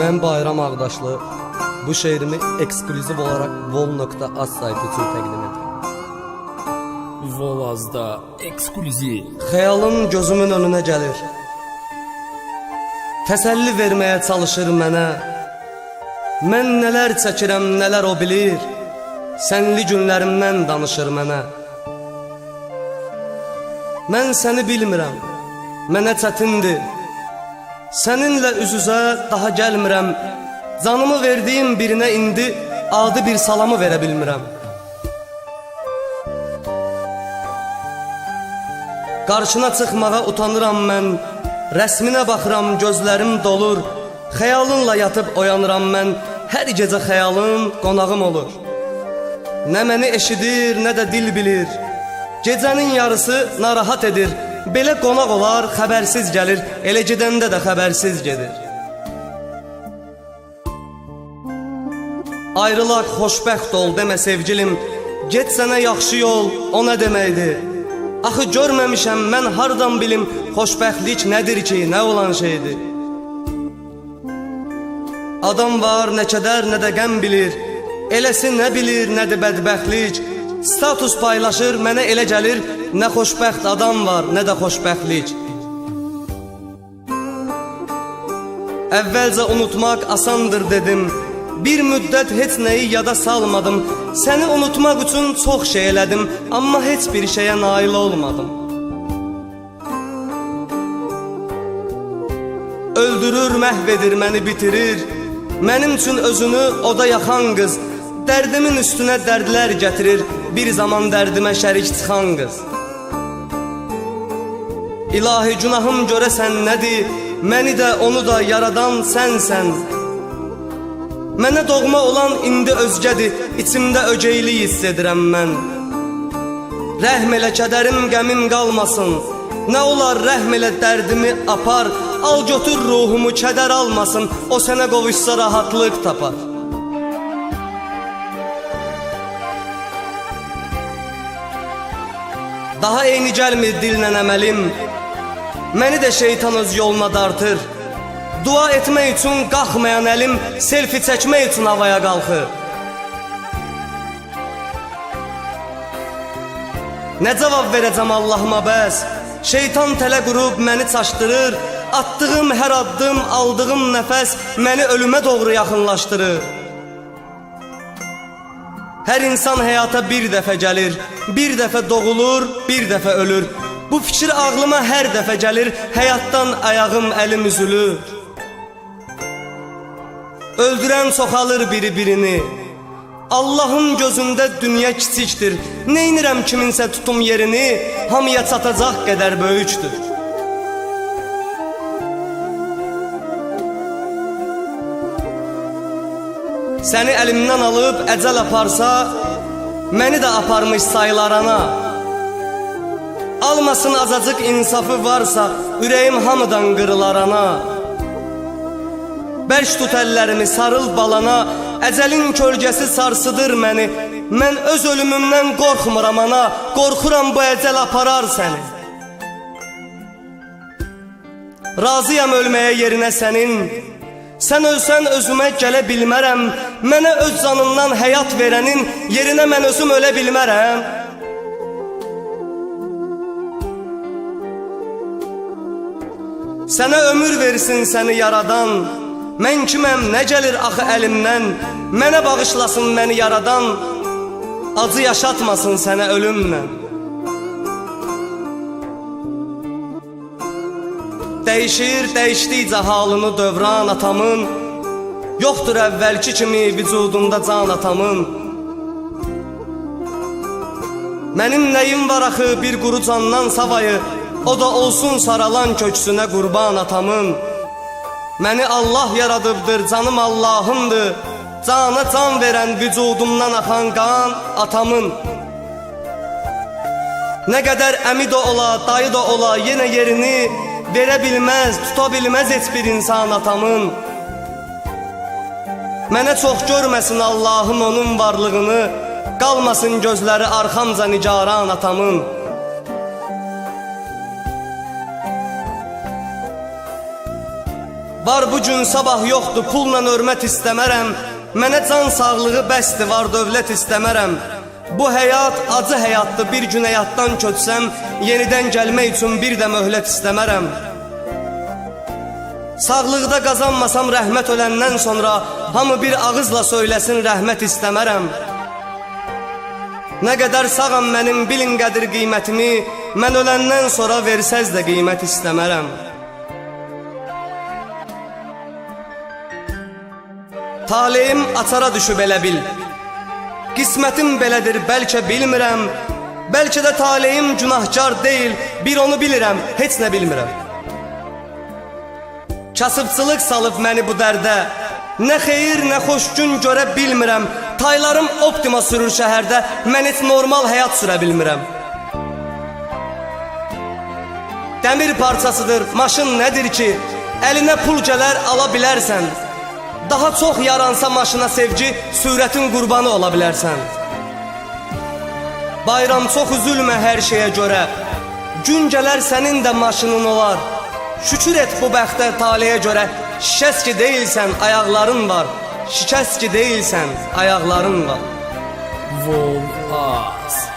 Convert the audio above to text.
Ben Bayram Ağdaşlı. Bu şehrimi eksklüziv olarak vol.az saytı için təqdim edirəm. Volazda eksklüziv. Xəyalım gözümün önünə gəlir. Təsəlli verməyə çalışır mənə. Mən nələr çəkirəm, nələr o bilir. Sənli günlərimdən danışır mənə. Mən səni bilmirəm. Mənə çətindir. Səninlə üz-üzə daha gəlmirəm. Canımı verdiyim birinə indi adi bir salamı verə bilmirəm. Qarşına çıxmağa utanıram mən. Rəsminə baxıram, gözlərim dolur. Xəyalınla yatıb oyanıram mən. Hər gecə xəyalın qonağım olur. Nə məni eşidir, nə də dil bilir. Gecənin yarısı narahat edir. Belə qonaq olar, xəbərsiz gəlir. Elə gedəndə də xəbərsiz gedir. Ayrılaq xoşbəxt ol demə sevgilim. Get sənə yaxşı yol, o nə deməkdir? Axı görməmişəm mən hardan bilim xoşbəxtlik nədir ki, nə olan şeydir? Adam var, nə kədər, nə də qəm bilir. Eləsi nə bilir, nədir bədbəxtlik. Status paylaşır, mənə elə gəlir, nə xoşbəxt adam var, nə də xoşbəxtlik. Əvvəlcə unutmaq asandır dedim. Bir müddət heç nəyi yada salmadım. Səni unutmaq üçün çox şey elədim, amma heç bir şeyə nail olmadım. Öldürür, məhv edir, məni bitirir. Mənim üçün özünü oda yaxan qız, dərdimin üstünə dərdlər gətirir. Bir zaman dərdimə şərik çıxan qız. İlahi günahım görəsən nədir? Məni də onu da yaradan sənsən. Mənə doğma olan indi özgədir, içimdə ögeylik hiss edirəm mən. Rəhm elə kədərim, qəmim qalmasın. Nə olar rəhm elə dərdimi apar, al götür ruhumu kədər almasın. O sənə qovuşsa rahatlıq tapar. Daha eyni gəlmir dillə əməlim. Məni də şeytan öz yoluna dartır. Dua etmək üçün qalxmayan əlim selfi çəkmək üçün havaya qalxır. Nə cavab verəcəm Allahıma bəs? Şeytan tələ qurub məni çaşdırır. Atdığım hər addım, aldığım nəfəs məni ölümə doğru yaxınlaşdırır. Hər insan həyata bir dəfə gəlir, bir dəfə doğulur, bir dəfə ölür. Bu fikir ağlıma hər dəfə gəlir, həyatdan ayağım, əlim üzülür. Öldürən çoxalır biri-birini. Allahın gözündə dünya kiçikdir. Neynirəm kiminsə tutum yerini, hamıya çatacaq qədər böyükdür. Səni əlimdən alıb əcəl aparsa, məni də aparmış saylar ana. Almasın azacıq insafı varsa, ürəyim hamıdan qırılar ana. Bərk tut əllərimi, sarıl balana, əcəlin kölgəsi sarsıdır məni. Mən öz ölümümdən qorxmuram ana, qorxuram bu əcəl aparar səni. Razıyam ölməyə yerinə sənin. Sən ölsən özümə gələ bilmərəm. Mənə öz canından həyat verənin yerinə mən özüm ölə bilmərəm. Sənə ömür versin səni yaradan. Mən kiməm, nə gəlir axı əlimdən? Mənə bağışlasın məni yaradan. Acı yaşatmasın sənə ölümlə. Dəyişir, dəyişdikcə halını dövran atamın. Yoxdur əvvəlki kimi vücudumda can atamın. Mənim nəyim var axı bir quru candan savayı, o da olsun saralan köksünə qurban atamın. Məni Allah yaradıbdır, canım Allahımdır. Cana can verən vücudumdan axan qan atamın. Nə qədər əmi də ola, dayı da ola, yenə yerini verə bilməz, tuta bilməz heç bir insan atamın. Mənə çox görməsin Allahım onun varlığını, qalmasın gözləri arxamca nigaran atamın. Var bu gün sabah yoxdur, pulla hörmət istəmərəm. Mənə can sağlığı bəsdir, var dövlət istəmərəm. Bu həyat acı həyatdır, bir gün həyatdan köçsəm, yenidən gəlmək üçün bir də möhlət istəmərəm. Sağlıqda qazanmasam rəhmət öləndən sonra hamı bir ağızla söyləsin rəhmət istəmərəm. Nə qədər sağam mənim bilin qədir qiymətimi, mən öləndən sonra versəz də qiymət istəmərəm. Taleyim açara düşüb elə bil. Qismətim belədir, bəlkə bilmirəm. Bəlkə də taleyim günahkar deyil, bir onu bilirəm, heç nə bilmirəm. Kasıbçılıq salıb məni bu dərdə. Nə xeyir, nə xoş gün görə bilmirəm. Taylarım optima sürür şəhərdə, mən heç normal həyat sürə bilmirəm. Dəmir parçasıdır, maşın nədir ki? Əlinə pul gələr, ala bilərsən. Daha çox yaransa maşına sevgi, sürətin qurbanı ola bilərsən. Bayram çox üzülmə hər şeyə görə. Gün gələr sənin də maşının olar. Şükür et bu bəxtə, taleyə görə. Şikəst ki deyilsən, ayaqların var. Şikəst ki deyilsən, ayaqların var. Vol Az.